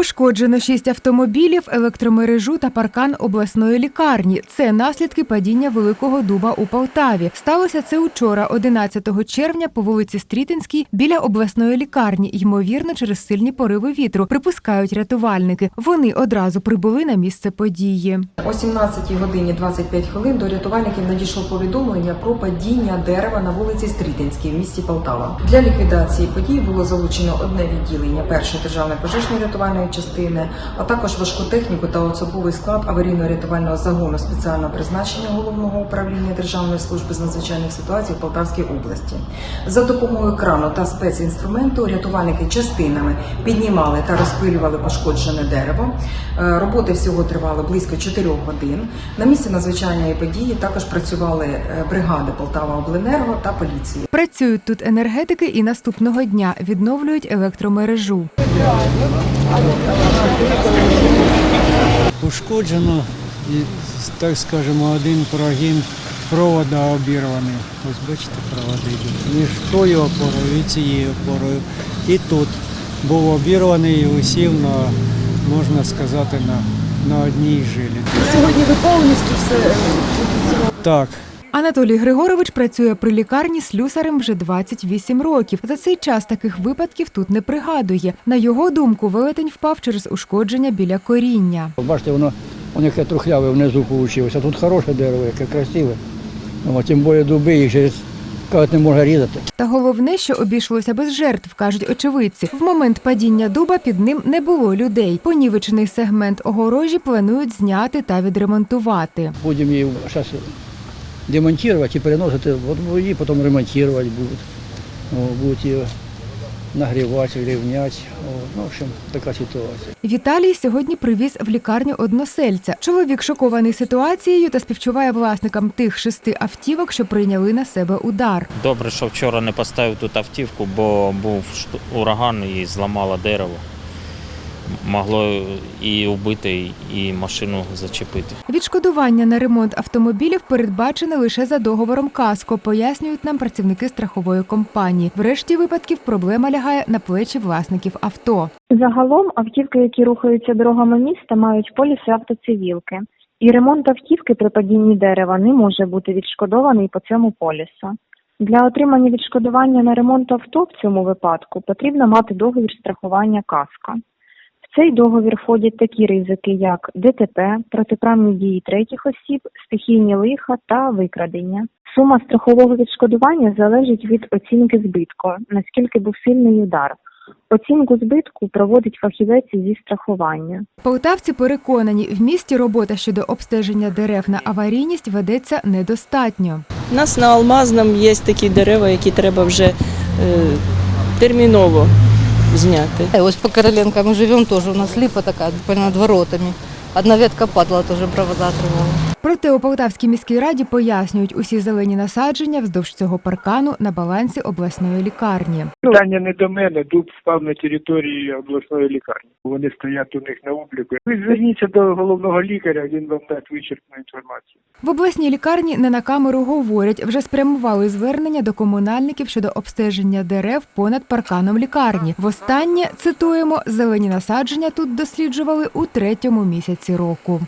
Пошкоджено шість автомобілів, електромережу та паркан обласної лікарні. Це наслідки падіння великого дуба у Полтаві. Сталося це учора, 11 червня, по вулиці Стрітинській, біля обласної лікарні. Ймовірно, через сильні пориви вітру. Припускають рятувальники. Вони одразу прибули на місце події. О 17 годині 25 хвилин до рятувальників надійшло повідомлення про падіння дерева на вулиці Стрітинській в місті Полтава. Для ліквідації подій було залучено одне відділення першої державної пожежної рятувальної частини, а також важку техніку та особовий склад аварійно-рятувального загону спеціального призначення головного управління Державної служби з надзвичайних ситуацій в Полтавській області. За допомогою крану та спецінструменту рятувальники частинами піднімали та розпилювали пошкоджене дерево. Е, Роботи всього тривали близько 4 годин. На місці надзвичайної події також працювали е, бригади Полтава Обленерго та поліції. Працюють тут енергетики і наступного дня відновлюють електромережу. Ушкоджено, і, так скажемо, один прогін провода обірваний. Ось бачите, проводи йдуть. Між тою опорою і цією опорою. І тут був обірваний і висів на, можна сказати, на, на одній жилі. Сьогодні ви повністю все Так, Анатолій Григорович працює при лікарні слюсарем вже 28 років. За цей час таких випадків тут не пригадує. На його думку, велетень впав через ушкодження біля коріння. Бачите, воно воно яке трухляве внизу вийшло. Тут хороше дерево, яке красиве. Ну, тим більше дуби, їх через не можна різати. Та головне, що обійшлося без жертв, кажуть очевидці. В момент падіння дуба під ним не було людей. Понівечений сегмент огорожі планують зняти та відремонтувати. Будемо її зараз демонтувати і переносити, от її потім ремонтувати будуть. О, будуть її нагрівати, рівняти. Ну, в общем, така ситуація. Віталій сьогодні привіз в лікарню односельця. Чоловік шокований ситуацією та співчуває власникам тих шести автівок, що прийняли на себе удар. Добре, що вчора не поставив тут автівку, бо був ураган і зламало дерево. Могло і вбити, і машину зачепити. Відшкодування на ремонт автомобілів передбачене лише за договором КАСКО, пояснюють нам працівники страхової компанії. В решті випадків проблема лягає на плечі власників авто. Загалом автівки, які рухаються дорогами міста, мають поліси автоцивілки. І ремонт автівки при падінні дерева не може бути відшкодований по цьому полісу. Для отримання відшкодування на ремонт авто в цьому випадку потрібно мати договір страхування КАСКО. В цей договір входять такі ризики, як ДТП, протиправні дії третіх осіб, стихійні лиха та викрадення. Сума страхового відшкодування залежить від оцінки збитку, наскільки був сильний удар. Оцінку збитку проводить фахівець зі страхування. Полтавці переконані, в місті робота щодо обстеження дерев на аварійність ведеться недостатньо. У нас на Алмазному є такі дерева, які треба вже е, терміново зняти. Э, Ось по Короленко мы живем тоже, у нас липа такая, буквально над воротами. Одна ветка падала, тоже провода отрывала. Проте у Полтавській міській раді пояснюють, усі зелені насадження вздовж цього паркану на балансі обласної лікарні. Питання не до мене, дуб впав на території обласної лікарні. Вони стоять у них на обліку. Ви зверніться до головного лікаря, він вам дасть вичерпну інформацію. В обласній лікарні не на камеру говорять, вже спрямували звернення до комунальників щодо обстеження дерев понад парканом лікарні. Востаннє цитуємо зелені насадження тут досліджували у третьому місяці року.